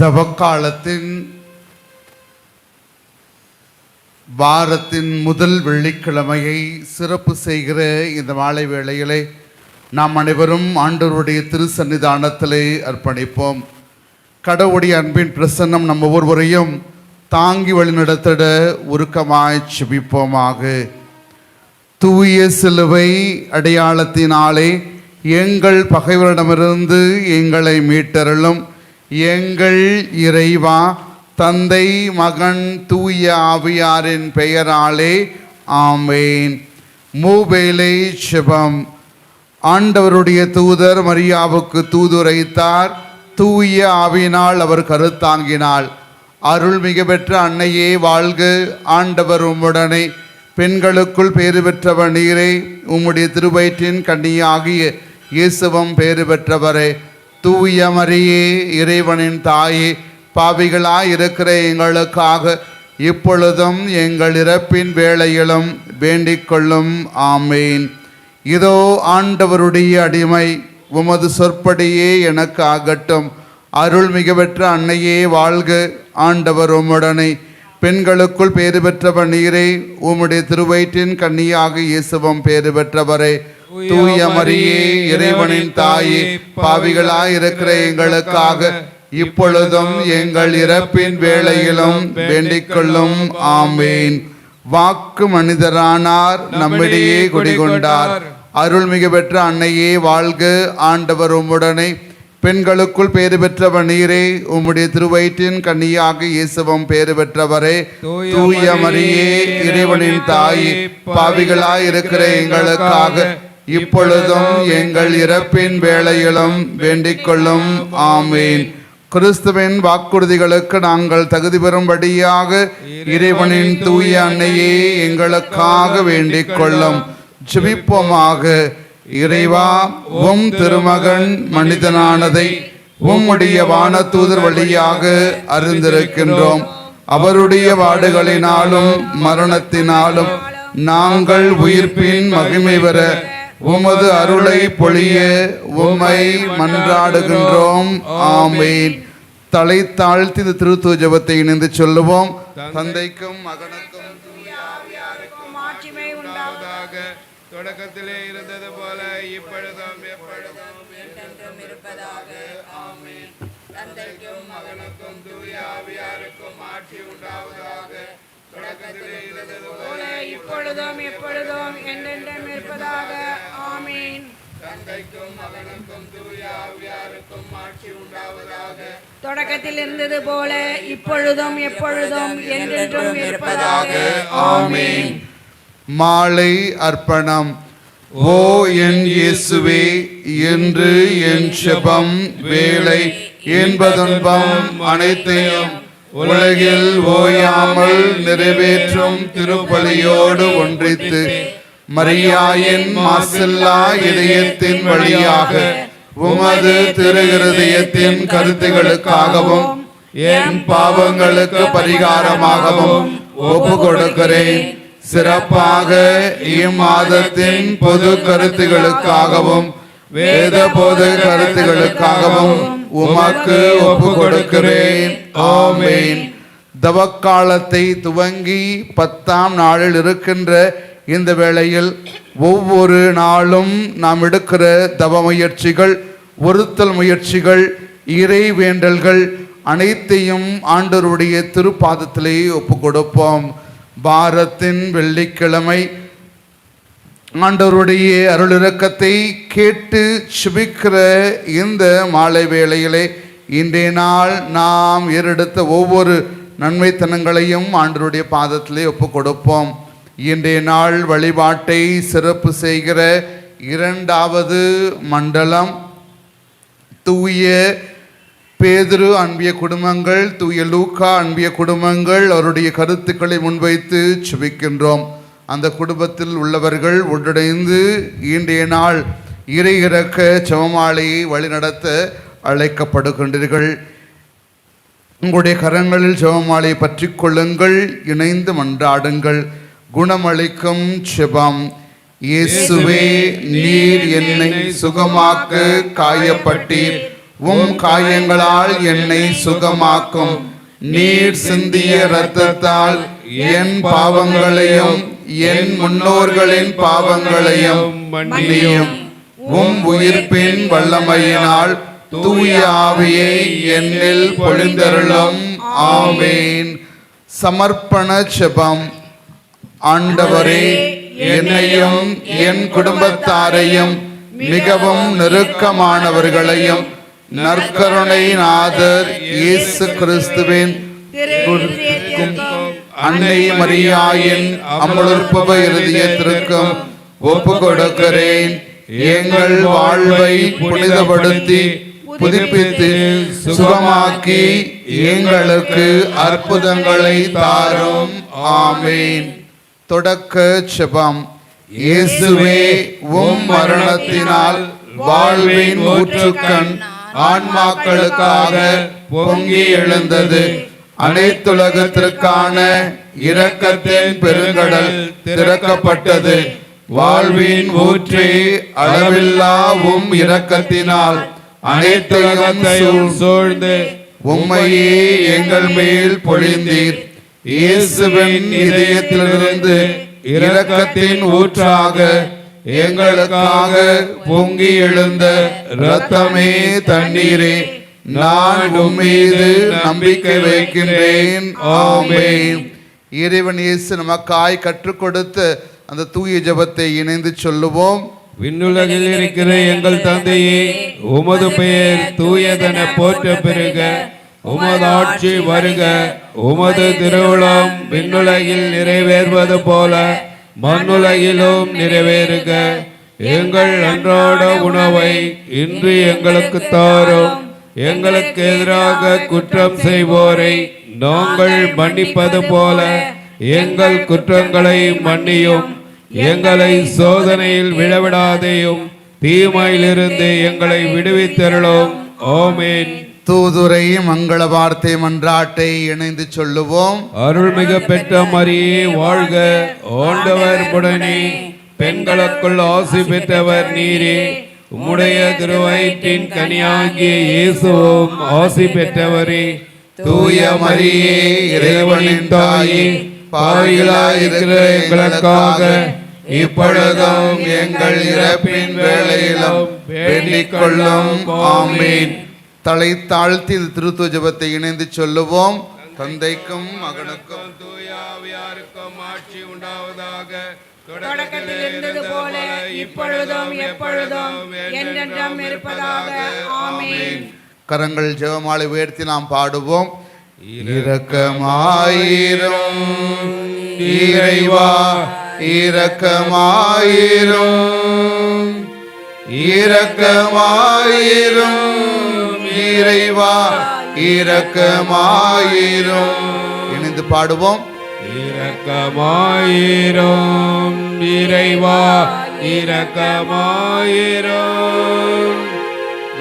தவக்காலத்தின் வாரத்தின் முதல் வெள்ளிக்கிழமையை சிறப்பு செய்கிற இந்த மாலை வேளையிலே நாம் அனைவரும் ஆண்டவருடைய திருசன்னிதானத்திலே அர்ப்பணிப்போம். கடவுடைய அன்பின் பிரசன்னம் நம்ம ஒவ்வொருவரையும் தாங்கி வழிநடத்திட உருக்கமாய் செபிப்போமாக தூய சிலுவை அடையாளத்தினாலே எங்கள் பகைவரிடமிருந்து எங்களை மீட்டருளும். எங்கள் இறைவா தந்தை மகன் தூய ஆவியாரின் பெயராலே ஆமேன். மூபேலை சிவம் ஆண்டவருடைய தூதர் மரியாவுக்கு தூதுரைத்தார். தூய ஆவியினால் அவர் கருத்தாங்கினாள் அருள் மிக பெற்ற அன்னையே வாழ்க. ஆண்டவர் உம்முடனே. பெண்களுக்குள் பேறு பெற்றவர் நீரே. உம்முடைய திருவயிற்றின் கன்னியாகிய இயேசுவம் பேறு பெற்றவரே. தூய மரியே இறைவனின் தாயே பாவிகளாய் இருக்கிற எங்களுக்காக இப்பொழுதும் எங்கள் இறப்பின் வேளையிலும் வேண்டிக் கொள்ளும். ஆமேன். இதோ ஆண்டவருடைய அடிமை உமது சொற்படியே எனக்கு ஆகட்டும். அருள் மிக பெற்ற அன்னையே வாழ்க. ஆண்டவர் உம்முடனே. பெண்களுக்குள் பேறு பெற்றவர் நீரே. உம்முடைய திருவயிற்றின் கன்னியாக இயேசுவம் பேறு பெற்றவரே. தூய மரியே இறைவனின் தாயே பாவிகளாய் இருக்கிற எங்களுக்காக இப்பொழுதும் எங்கள் இறப்பின் வேளையிலும் வேண்டிக் கொள்ளும் ஆமேன். வாக்கு மனிதரானார் நம்மிடையே குடிகொண்டார். அருள்மிகு பெற்ற அன்னையே வாழ்க. ஆண்டவர் உம்முடனே. பெண்களுக்குள் பேறு பெற்றவர் நீரே. உம்முடைய திருவயிற்றின் கன்னியாக இயேசுவம் பேறு பெற்றவரே. தூய மரியே இறைவனின் தாயே பாவிகளாய் இருக்கிற எங்களுக்காக இப்பொழுதும் எங்கள் இறப்பின் வேளையிலும் வேண்டிக் கொள்ளும் ஆமேன். கிறிஸ்துவின் வாக்குறுதிகளுக்கு நாங்கள் தகுதி பெறும்படியாக இறைவனின் தூய அன்னையே எங்களுக்காக வேண்டிக் கொள்ளும் ஜிபிப்போமாக. இறைவா உம் திருமகன் மனிதனானதை உம்முடைய வானதூதர் வழியாக அறிந்திருக்கின்றோம். அவருடைய வாடுகளினாலும் மரணத்தினாலும் நாங்கள் உயிர்ப்பின் மகிமை பெற உமது அருளை பொழிய உம்மை மன்றாடுகின்றோம். ஆமேன். தலை தாழ்த்தி இந்த திருத்துவ ஜெபத்தை இணைந்து சொல்லுவோம். தந்தைக்கும் மகனுக்கும் தொடக்கத்திலே இருந்தது போல இப்பொழுதும் எப்பொழுதும் என்றென்றும் இருப்பதாக. ஆமென். தந்தைக்கும் மகனுக்கும் தூய ஆவியாருக்கும் ஆட்சி உண்டாவதாக. போல இப்பொழுதும் எப்பொழுதும் என்றென்றும் இருப்பதாக. ஆமென். தந்தைக்கும் மகனுக்கும் தூய ஆவியாருக்கும் ஆட்சி உண்டாவதாக. தொடக்கத்தில் இருந்தது போல இப்பொழுதும் எப்பொழுதும் என்றென்றும் இருப்பதாக. ஆமென். மாலை அர்ப்பணம். ஓ என் இயேசுவே என்று என் செபம் வேலை என்பதுன்பம் அனைத்தையும் உலகில் ஓயாமல் நிறைவேற்றும் திருப்பலியோடு ஒன்றித்து மரியாயின் மாசில்லா இதயத்தின் வழியாக உமது திருகிருதயத்தின் கருத்துகளுக்காகவும் என் பாவங்களுக்கு பரிகாரமாகவும் ஒப்பு கொடுக்கிறேன் சிறப்பாக இம்மாதத்தின் பொது கருத்துகளுக்காகவும் வேத பொது கருத்துகளுக்காகவும் உமக்கு ஒப்பு கொடுக்கிறேன் ஆமேன். தவக்காலத்தை துவங்கி பத்தாம் நாளில் இருக்கின்ற இந்த வேளையில் ஒவ்வொரு நாளும் நாம் எடுக்கிற தவ முயற்சிகள் ஒருத்தல் முயற்சிகள் இறை வேண்டல்கள் அனைத்தையும் ஆண்டவருடைய திருப்பாதத்திலே ஒப்பு கொடுப்போம் பாரத்தின் வெள்ளிக்கிழமை ஆண்டவருடைய அருளிறக்கத்தை கேட்டு சுபிக்கிற இந்த மாலை வேளையிலே இன்றைய நாள் நாம் ஏறெடுத்த ஒவ்வொரு நன்மைத்தனங்களையும் ஆண்டவருடைய பாதத்திலே ஒப்பு கொடுப்போம் இன்றைய நாள் வழிபாட்டை சிறப்பு செய்கிற இரண்டாவது மண்டலம் தூய பேதுரு அன்பிய குடும்பங்கள் தூய லூக்கா அன்பிய குடும்பங்கள் அவருடைய கருத்துக்களை முன்வைத்து சுபிக்கின்றோம். அந்த குடும்பத்தில் உள்ளவர்கள் ஒன்றிணைந்து இன்றைய நாள் இறை இறக்க சமமாலையை வழிநடத்த அழைக்கப்படுகின்றீர்கள். உங்களுடைய கரங்களில் ஜெபமாலையை பற்றி கொள்ளுங்கள் இணைந்து மன்றாடுங்கள். குணமளிக்கும் செபம். இயேசுவே நீர் என்னை சுகமாக்க காயப்பட்டீர். உம் காயங்களால் என்னை சுகமாக்கும். நீர் சிந்திய இரத்தத்தால் என் பாவங்களையும் என் முன்னோர்களின் பாவங்களையும் மன்னியும். உம் உயிர்ப்பின் வல்லமையினால் தூய ஆவியை என்னில் பொழிந்தருளும். ஆமேன். சமர்ப்பண செபம் ஆண்டவரே என்னையும் என் குடும்பத்தாரையும் மிகவும் நெருக்கமானவர்களையும் நற்கருணை நாதர் இயேசு கிறிஸ்துவின் அன்னை மரியாயின் அமலுற்பவ இருதயத்திற்கும் ஒப்பு கொடுக்கிறேன். எங்கள் வாழ்வை புனிதப்படுத்தி புதுப்பித்து சுகமாக்கி எங்களுக்கு அற்புதங்களை தாரும். ஆமேன். தொடக்க செபம். இயேசுவே உம் மரணத்தினால் வாழ்வின் ஊற்றுக்கண் ஆன்மாக்களுக்காக பொங்கி எழுந்தது. அனைத்துலகத்திற்கான இரக்கத்தின் பெருங்கடல் திறக்கப்பட்டது. வாழ்வின் ஊற்றே அளவில்லாவும் இரக்கத்தினால் அனைத்துலகத்தையும் சூழ்ந்து உம்மையே எங்கள் மேல் பொழிந்தீர். இயேசுவின் இதயத்திலிருந்து இரக்கத்தின் ஊற்றாக எங்களுக்காக பொங்கி எழுந்த இரத்தமே தண்ணீரே. நான் உம்மீது நம்பிக்கை வைக்கின்றேன். ஆமென். இறைவன் இயேசு நமக்காய் கற்றுக் கொடுத்த அந்த தூய ஜெபத்தை இணைந்து சொல்லுவோம். விண்ணுலகில் இருக்கிற எங்கள் தந்தையே உமது பெயர் தூயதென போற்ற பெருக உமது ஆட்சி வருக. உமது திருவுளம் விண்ணுலகில் நிறைவேறுவது போல மண்ணுலகிலும் நிறைவேறுக. எங்கள் அன்றாட உணவை இன்று எங்களுக்கு தாரும். எங்களுக்கு எதிராக குற்றம் செய்வோரை நாங்கள் மன்னிப்பது போல எங்கள் குற்றங்களை மன்னியும். எங்களை சோதனையில் விழவிடாதேயும். தீமையிலிருந்து எங்களை விடுவித்தருளும். ஆமென். தூதுரை மங்கள வார்த்தை மன்றாட்டை இணைந்து சொல்லுவோம். அருள்மிக பெற்ற மரியே வாழ்க. ஆண்டவர் உடனே பெண்களுக்குள் ஆசி பெற்றவர் நீரே. உம்முடைய திருவயிற்றின் கனியாகிய இயேசுவும் ஆசி பெற்றவரே தூய மரியே இறைவனின் தாயே பாவிகளாயிருக்கிற எங்களுக்காக இப்பொழுதும் எங்கள் இறப்பின் வேளையிலும் வேண்டிக் கொள்ளும். ஆமீன். தலை தாழ்த்தி இந்த திருத்துவ ஜெபத்தை இணைந்து சொல்லுவோம். தந்தைக்கும் மகனுக்கும் தூயாவியாருக்கும் ஆட்சி உண்டாவதாக தொடக்கத்தில் இருந்தது போல இப்பொழுதும் எப்பொழுதும் என்றென்றும் இருப்பதாக. ஆமீன். கரங்கள் ஜெபமாலை உயர்த்தி நாம் பாடுவோம். இரக்கமாயிரும். இறைவா இரக்கமாயிரும். இரக்கமாயிரும். இறைவா இரக்கமாயிரும். இணைந்து பாடுவோம். இரக்கமாயிரும். இறைவா இரக்கமாயிரும்.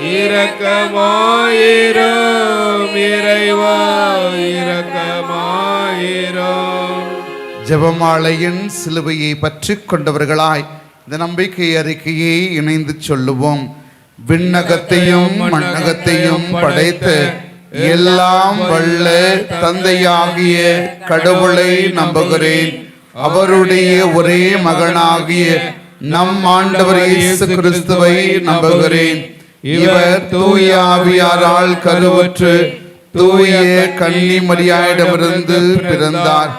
இரக்கமாயிரும். இறைவா இரக்கமாயிரும். ஜெபமாலையின் சிலுவையை பற்றி கொண்டவர்களாய் இந்த நம்பிக்கை அறிக்கையை இணைந்து சொல்லுவோம். விண்ணகத்தையும் மண்ணகத்தையும் படைத்து எல்லாம் வல்ல தந்தையாகிய கடவுளை நம்புகிறேன். அவருடைய ஒரே மகனாகிய நம் ஆண்டவர் இயேசு கிறிஸ்துவை நம்புகிறேன். இவர் தூய ஆவியாரால் கருவுற்று தூய கன்னி மரியாயிடமிருந்து பிறந்தார்.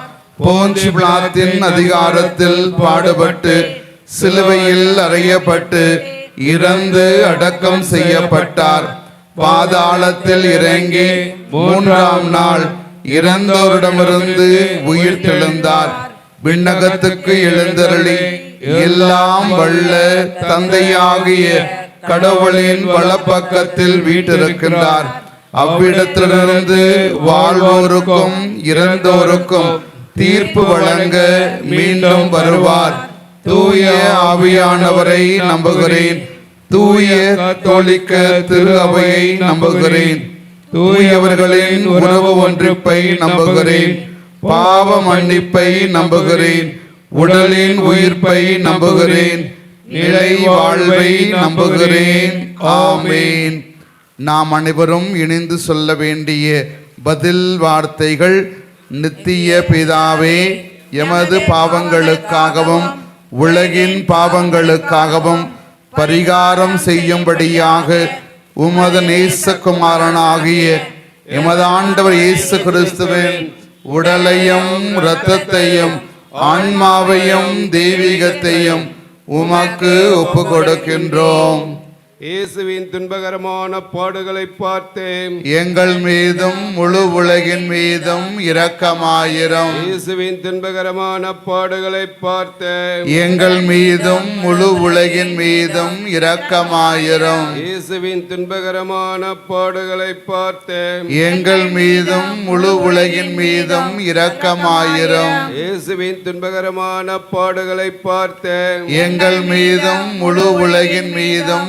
போஞ்சி பிளாத்தின் அதிகாரத்தில் பாடுபட்டு சிலுவையில் அறையப்பட்டு இறந்து அடக்கம் செய்யப்பட்டார். பாதாளத்தில் இறங்கி மூன்றாம் நாள் இறந்தோரிடமிருந்து உயிர் தெழுந்தார். விண்ணகத்துக்கு எழுந்தருளி எல்லாம் வல்ல தந்தையாகிய கடவுளின் வலப்பக்கத்தில் வீட்டிருக்கின்றார். அவ்விடத்திலிருந்து வாழ்வோருக்கும் இறந்தோருக்கும் தீர்ப்பு வழங்க மீண்டும் வருவார். தூய ஆவியானவரை நம்புகிறேன். தூய கத்தோலிக்க திரு அவையை நம்புகிறேன். தூயவர்களின் உறவு ஒன்றிப்பை நம்புகிறேன். பாவ மன்னிப்பை நம்புகிறேன். உடலின் உயிர்ப்பை நம்புகிறேன். நிலை வாழ்வை நம்புகிறேன். ஆமேன். நாம் அனைவரும் இணைந்து சொல்ல வேண்டிய பதில் வார்த்தைகள் நித்திய பிதாவே எமது பாவங்களுக்காகவும் உலகின் பாவங்களுக்காகவும் பரிகாரம் செய்யும்படியாக உமது நேசகுமாரனாகிய எமது ஆண்டவர் இயேசு கிறிஸ்துவின் உடலையும் இரத்தத்தையும் ஆன்மாவையும் தெய்வீகத்தையும் உமக்கு ஒப்பு கொடுக்கின்றோம் இயேசுவின் துன்பகரமான பாடுகளை பார்த்தேன். எங்கள் மீதும் முழு உலகின் மீதும் இரக்கமாயிரம். இயேசுவின் துன்பகரமான பாடுகளை பார்த்தேன். எங்கள் மீதும் முழு உலகின் மீதும் இரக்கமாயிரம். இயேசுவின் துன்பகரமான பாடுகளை பார்த்தேன். எங்கள் மீதும் முழு உலகின் மீதும் இரக்கமாயிரம். இயேசுவின் துன்பகரமான பாடுகளை பார்த்தேன். எங்கள் மீதும் முழு உலகின் மீதும்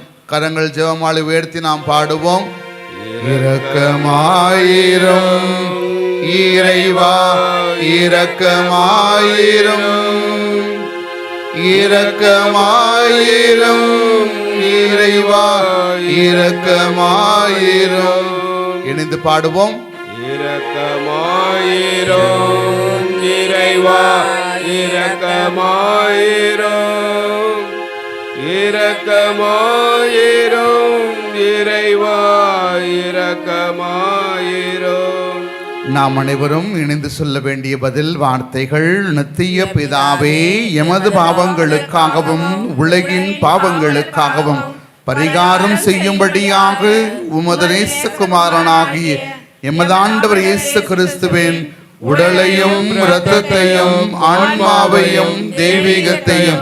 கரங்கள் ஜெபமாலை உயர்த்தி நாம் பாடுவோம். இரக்கமாயிரம் இறைவா இரக்கமாயிரம் இரக்கமாயிரம் இறைவா இரக்கமாயிரம். இணைந்து பாடுவோம். இரக்கமாயிரும் இறைவா இரக்கமாயிரும். இரக்கமாயிரும் இறைவா இரக்கமாயிரும். நாம் அனைவரும் இணைந்து சொல்ல வேண்டிய பதில் வார்த்தைகள் நித்திய பிதாவே எமது பாவங்களுக்காகவும் உலகின் பாவங்களுக்காகவும் பரிகாரம் செய்யும்படியாக உமது நேசகுமாரனாகிய எமதாண்டவர் இயேசு கிறிஸ்துவின் உடலையும் இரத்தத்தையும் ஆன்மாவையும் தெய்வீகத்தையும்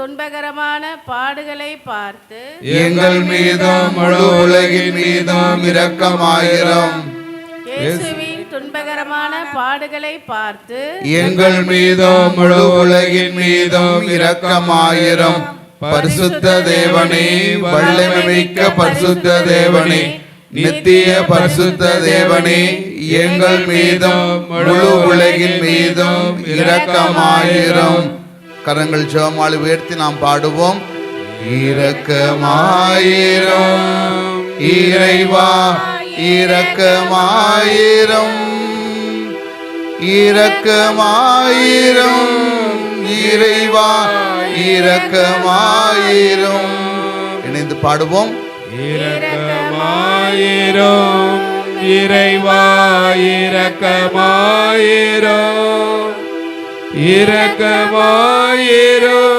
துன்பகரமான பாடுகளை பார்த்து எங்கள் மீதும் முழு உலகின் மீதும் இரக்கமாயிரும். இயேசுவின் துன்பகரமான பாடுகளை பார்த்து எங்கள் மீதும் முழு உலகின் மீதும் இரக்கமாயிரும். பரிசுத்த தேவனே வல்லமைமிக்க பரிசுத்த தேவனே நித்திய பரிசுத்த தேவனே எங்கள் மீதும் முழு உலகின் மீதும் இரக்கமாயிரும். கரங்கள் ஜெபமாலை உயர்த்தி நாம் பாடுவோம். இரக்கமாயிரம் இறைவா இரக்கமாயிரம் இரக்கமாயிரம் இறைவா இரக்கமாயிரம். இணைந்து பாடுவோம். இரக்கமாயிரம் இறைவா இரக்கமாயிரம். இரக்கமாயிரும்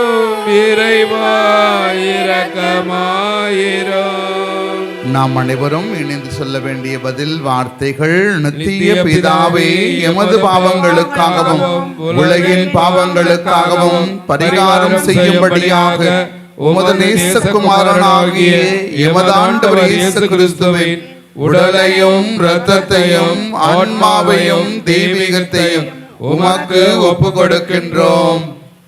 இரக்கமாயிரும் நாம் அனைவரும் இணைந்து சொல்ல வேண்டிய பதில் வார்த்தைகள் நித்திய பிதாவே எமது பாவங்களுக்காகவும் உலகின் பாவங்களுக்காகவும் பரிகாரம் செய்யும்படியாக உமது நேசகுமாரனாகிய எமது ஆண்டவர் இயேசு கிறிஸ்துவின் உடலையும் இரத்தத்தையும் ஆன்மாவையும் தெய்வீகத்தையும் உமக்கு ஒப்பு கொடுக்கின்றோம்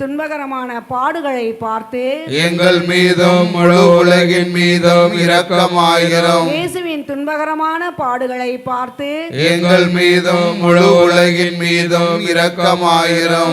துன்பகரமான பாடுகளை பார்த்து எங்கள் மீதும் முழு உலகின் மீதும் இரக்கமாயிரும். இயேசுவின் துன்பகரமான பாடுகளை பார்த்து எங்கள் மீதும் முழு உலகின் மீதும் இரக்கமாயிரும்.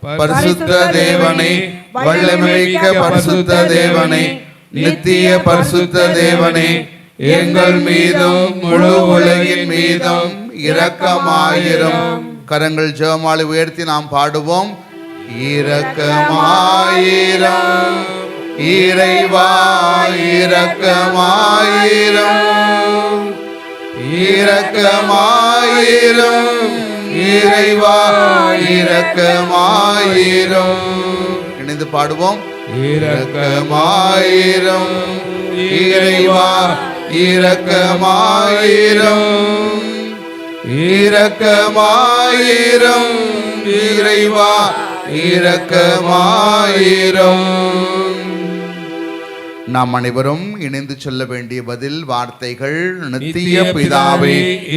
பரிசுத்த தேவனை வல்லமிக்க பரிசுத்த தேவனை நித்திய பரிசுத்த தேவனை எங்கள் மீதும் முழு உலகின் மீதும் இரக்கமாயிரும். கரங்கள் ஜெபமாலை உயர்த்தி நாம் பாடுவோம். இரக்கமாயிரம் இறைவா இரக்கமாயிரம். இறைவா இரக்கமாயிரும் இணைந்து பாடுவோம். இரக்கமாயிரும் இறைவா இரக்கமாயிரும் இரக்கமாயிரும் இறைவா இரக்கமாயிரும் நாம் அனைவரும் இணைந்து சொல்ல வேண்டிய பதில் வார்த்தைகள் நித்திய பிதாவே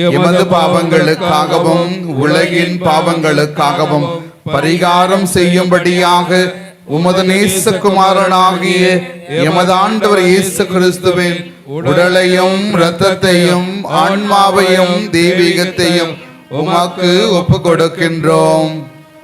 எமது பாவங்களுக்காகவும் உலகின் பாவங்களுக்காகவும் பரிகாரம் செய்யும்படியாக உமது நேசகுமாரனாகிய எமது ஆண்டவர் இயேசு கிறிஸ்துவின் உடலையும் இரத்தத்தையும் ஆன்மாவையும் தெய்வீகத்தையும் உமக்கு ஒப்பு கொடுக்கின்றோம்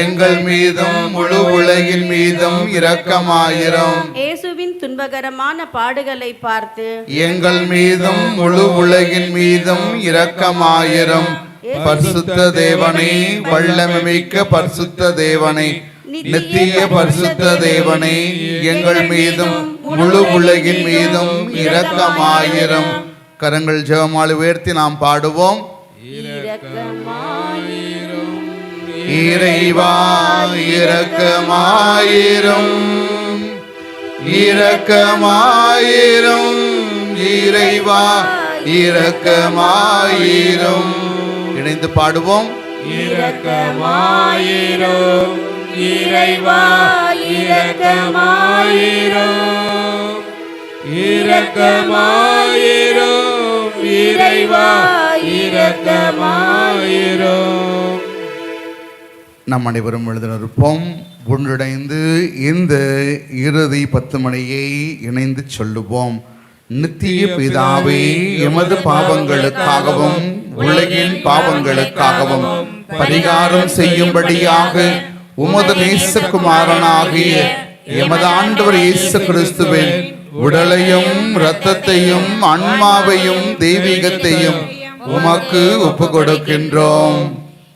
எங்கள் மீதும் முழு உலகின் மீதும் இரக்கமாயிரும். இயேசுவின் துன்பகரமான பாடுகளை பார்த்து எங்கள் மீதும் முழு உலகின் மீதும் இரக்கமாயிரும். பரிசுத்த தேவனே வல்லமைமிக்க பரிசுத்த தேவனே நித்திய பரிசுத்த தேவனே எங்கள் மீதும் முழு உலகின் மீதும் இரக்கமாயிரும். கரங்கள் ஜெபமாலை உயர்த்தி நாம் பாடுவோம். இறைவா இரக்கமாயிரும். இரக்கமாயிரும். இறைவா இரக்கமாயிரும். இணைந்து பாடுவோம். இரக்கமாயிரும். இறைவா இரக்கமாயிரும். இரக்கமாயிரும். இறைவா இரக்கமாயிரும். நம் அனைவரும் எழுதினிருப்போம். ஒன்றிணைந்து இந்த இறுதி பத்து மணியை இணைந்து சொல்லுவோம். நித்திய பிதாவே எமது பாவங்களுக்காகவும் உலகின் பாவங்களுக்காகவும் பரிகாரம் செய்யும்படியாக உமது நேசகுமாரனாகிய எமது ஆண்டவர் இயேசு கிறிஸ்துவின் உடலையும் இரத்தத்தையும் ஆன்மாவையும் தெய்வீகத்தையும் உமக்கு ஒப்பு கொடுக்கின்றோம்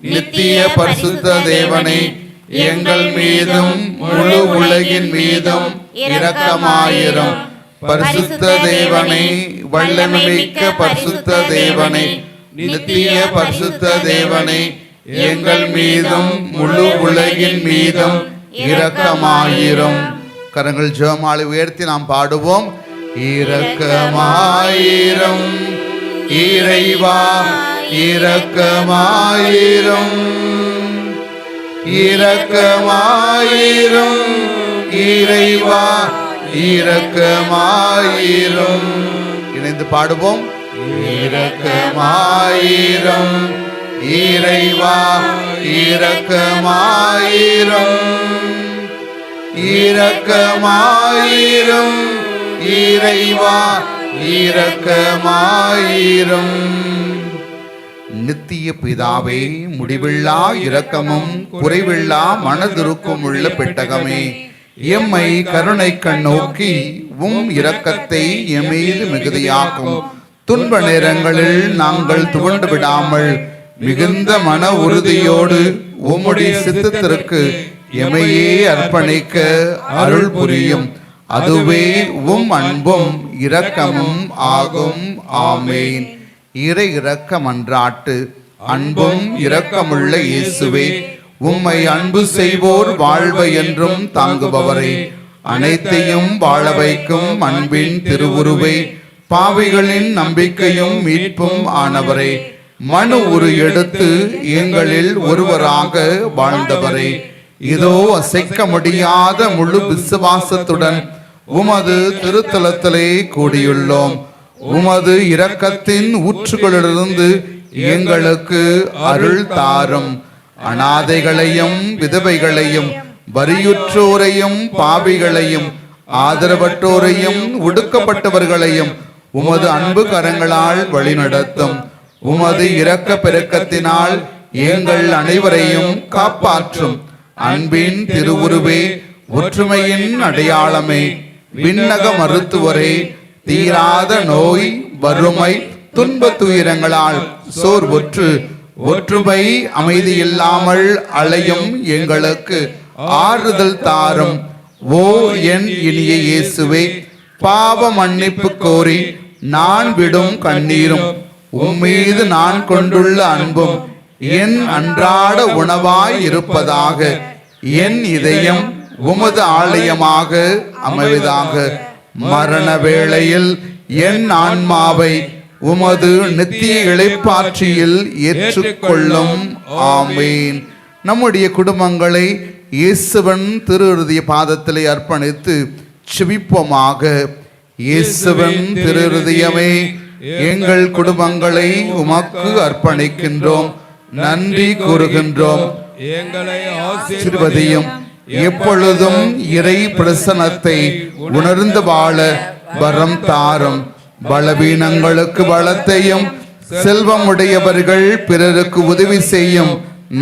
நித்திய பரிசுத்த தேவனை எங்கள் மீதும் முழு உலகின் மீதும் இரக்கமாயிரும். பரிசுத்த தேவனை வல்லமிக்க பரிசுத்த தேவனை நித்திய பரிசுத்த தேவனை எங்கள் மீதும் முழு உலகின் மீதும் இரக்கமாயிரும். கரங்கள் ஜெபமாலை உயர்த்தி நாம் பாடுவோம். இரக்கமாயிரும். இறைவா இரக்கமாயிரும். இரக்கமாயிரும். இறைவா இரக்கமாயிரும். இணைந்து பாடுவோம். இரக்கமாயிரும். இறைவா இரக்கமாயிரும். இரக்கமாயிரும். இறைவா இரக்கமாயிரும். நித்திய பிதாவே முடிவில்லா இரக்கமும் குறைவில்லா மனதிருக்கும் உள்ள பெட்டகமே. எம்மை கருணை கண்ணோக்கி உம் இரக்கத்தை எமீது மிகுதியாக்கும். துன்ப நேரங்களில் நாங்கள் துவண்டு விடாமல் மிகுந்த மன உறுதியோடு உம்முடைய சித்தத்திற்கு எமையே அர்ப்பணிக்க அருள் புரியும். அதுவே உம் அன்பும் இரக்கமும் ஆகும். ஆமேன். இறை இரக்கம் அன்றாட்டு அன்பும் இரக்கமுள்ள இயேசுவே உம்மை அன்பு செய்வோர் வாழ்வை என்றும் தாங்குபவரே. அனைத்தையும் வாழ வைக்கும் அன்பின் திருவுருவே பாவைகளின் நம்பிக்கையும் மீட்பும் ஆனவரே. மனு உரு எடுத்து எங்களில் ஒருவராக வாழ்ந்தவரே. இதோ அசைக்க முடியாத முழு விசுவாசத்துடன் உமது திருத்தலத்திலே கூடியுள்ளோம். உமது இரக்கத்தின் ஊற்றுகளிலிருந்து எங்களுக்கு அருள் தாரும். அனாதைகளையும் விதவைகளையும் வரியுற்றோரையும் பாவிகளையும் ஆதரவற்றோரையும் ஒடுக்கப்பட்டவர்களையும் உமது அன்பு கரங்களால் வழிநடத்தும். உமது இரக்க பெருக்கத்தினால் எங்கள் அனைவரையும் காப்பாற்றும். அன்பின் திருவுருவே ஒற்றுமையின் அடையாளமே விண்ணக மருத்துவரே தீராத நோய் வறுமை துன்ப துயரங்களால் சோர்வுற்று ஒற்றுமை அமைதி இல்லாமல் அலையும் எங்களுக்கு ஆறுதல் தாரும். ஓ என் இனிய இயேசுவே பாவ மன்னிப்பு கோரி நான் விடும் கண்ணீரும் உம்மீது நான் கொண்டுள்ள அன்பும் என் அன்றாட உணவாய் இருப்பதாக என் இதயம் உமது ஆலயமாக அமைவதாக. மரண வேளையில் என் ஆன்மாவை உமது நித்திய இளைப்பாற்றியில் ஏற்றுக்கொள்ளும். ஆமீன். நம்முடைய குடும்பங்களை இயேசுவன் திரு இருதய பாதத்திலே அர்ப்பணித்து செபிப்போமாக. இயேசுவன் திரு இருதயமே எங்கள் குடும்பங்களை உமக்கு அர்ப்பணிக்கின்றோம். நன்றி கூறுகின்றோம். எங்களை ஆசீர்வதியும். எப்பொழுதும் இறை பிரசனத்தை உணர்ந்து வாழ வரம் தாரும். பலவீனங்களுக்கு பலத்தையும் செல்வம் உடையவர்கள் பிறருக்கு உதவி செய்யும்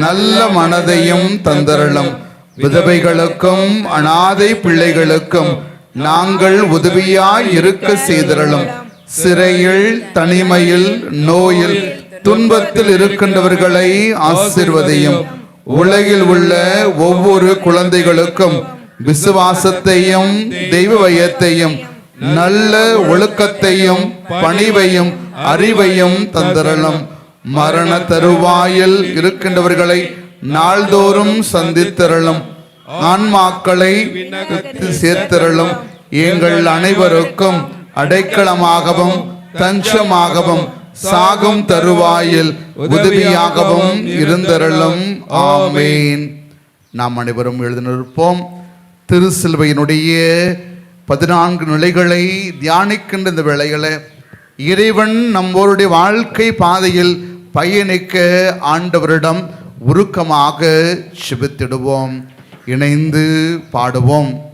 நல்ல மனதையும் தந்தரலும் விதவைகளுக்கும் அனாதை பிள்ளைகளுக்கும் நாங்கள் உதவியாய் இருக்க செய்தரலும் சிறையில் தனிமையில் நோயில் துன்பத்தில் இருக்கின்றவர்களை ஆசிர்வதையும். உலகில் உள்ள ஒவ்வொரு குழந்தைகளுக்கும் விசுவாசத்தையும் தெய்வ பயத்தையும் நல்ல ஒழுக்கத்தையும் பணிவையும் அறிவையும் தந்திரலும். மரண தருவாயில் இருக்கின்றவர்களை நாள்தோறும் சந்தித்திரளும் ஆன்மாக்களை சேர்த்திரளும் எங்கள் அனைவருக்கும் அடைக்கலமாகவும் தஞ்சமாகவும் சாகும் தருவாயில் உதவியாகவும் இருந்தருளும். ஆமேன். நாம் அனைவரும் எழுதி நிற்போம் திருசிலுவையினுடைய பதினான்கு நிலைகளை தியானிக்கின்ற இந்த வேளைகளை இறைவன் நம்மளுடைய வாழ்க்கை பாதையில் பயணிக்க ஆண்டவரிடம் உருக்கமாக செபித்திடுவோம். இணைந்து பாடுவோம்.